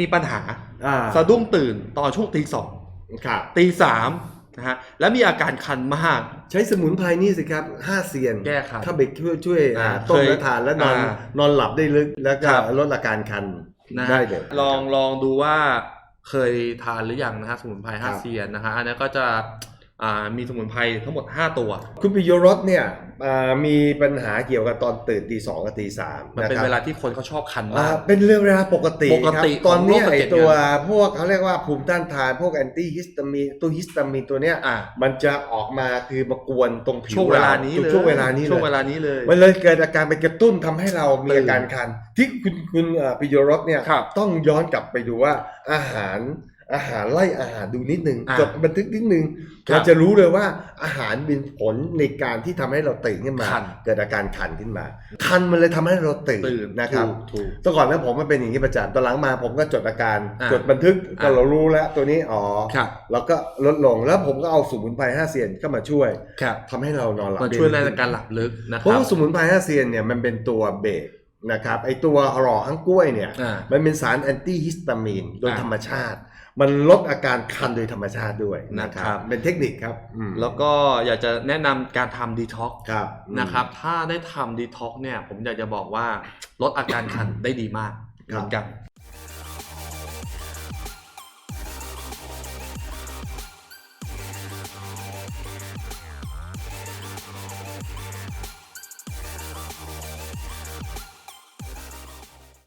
มีปัญหาอ่าสะดุ้งตื่นตอนช่วงตีสองครับตีสามนะฮะแล้วมีอาการคันมาก ใช้สมุนไพรนี่สิครับห้าเซียน แก้คัน ถ้าไปช่วยช่วยอ่าต้มเคยแล้วทานแล้วนอนอ่านอนหลับได้ลึกแล้วก็ครับ ลดอาการคันนะได้เลย ลองลองดูว่าเคยทานหรือยังนะฮะสมุนไพรครัห้าบ เซียนนะฮะอันนี้ก็จะอ่า มีสมุนไพรทั้งหมด 5 ตัว คุณปิโยรสเนี่ยอ่ามีปัญหาเกี่ยวกับตอนตื่นตีสองกับตีสามมันเป็นนะครับเวลาที่คนเขาชอบคันอ่ามากเป็นเรื่องเวลาปกติปกติครับตอนเนี้ยของโรคสะไอเก็ดตัวเงินพวกเขาเรียกว่าภูมิต้านทานพวกแอนตี้ฮิสตามีนตัวฮิสตามีนตัวเนี้ยอ่ามันจะออกมาคือมากวนตรงผิวช่วงเวลานี้เลยช่วงเวลานี้ช่วงเลเวยลานี้เลย มันเลยเกิดอาการไปกระตุ้นทำให้เรามีตื่นอาการคัน ที่คุณคุณเอ่อปิโยรสเนี่ยครับต้องย้อนกลับไปดูว่าอาหาร อาหารไล่อาหารดูนิดนึงอ่าจดบันทึกนิดนึงครับเราจะรู้เลยว่าอาหารมีผลในการที่ทำให้เราตื่นขึ้นมา คัน เกิดอาการคันขึ้นมา คันมันเลยทำให้เราตื่นตื่นนะครับ ถูกถูก แต่ก่อนนะผมมันเป็นอย่างนี้ประจำตอนหลังมาผมก็จดอาการ อ่าจดบันทึกก็อ่าเรารู้แล้วตัวนี้อ๋อครับแล้วก็ลดลงแล้วผมก็เอาสมุนไพรห้าเซียนเข้ามาช่วยครับทำให้เรานอนหลับมันได้ช่วยในลึกการหลับลึกนะคเพราะรับว่าสมุนไพรห้าเซียนเนี่ยมันเป็นตัวเบรกนะครับไอตัวหล่อฮังกล้วยเนี่ย อ่า มันเป็นสารแอนตี้ฮิสตามีนโดยอ่าธรรมชาติ มันลดอาการคันโดยธรรมชาติด้วยนะคนะครัรับบเป็นเทคนิคครับอืมแล้วก็อยากจะแนะนำการทำดีท็อกครับนะครับ ถ้าได้ทำดีท็อกเนี่ย ผมอยากจะบอกว่าลดอาการคันได้ดีมากเหมือนกัน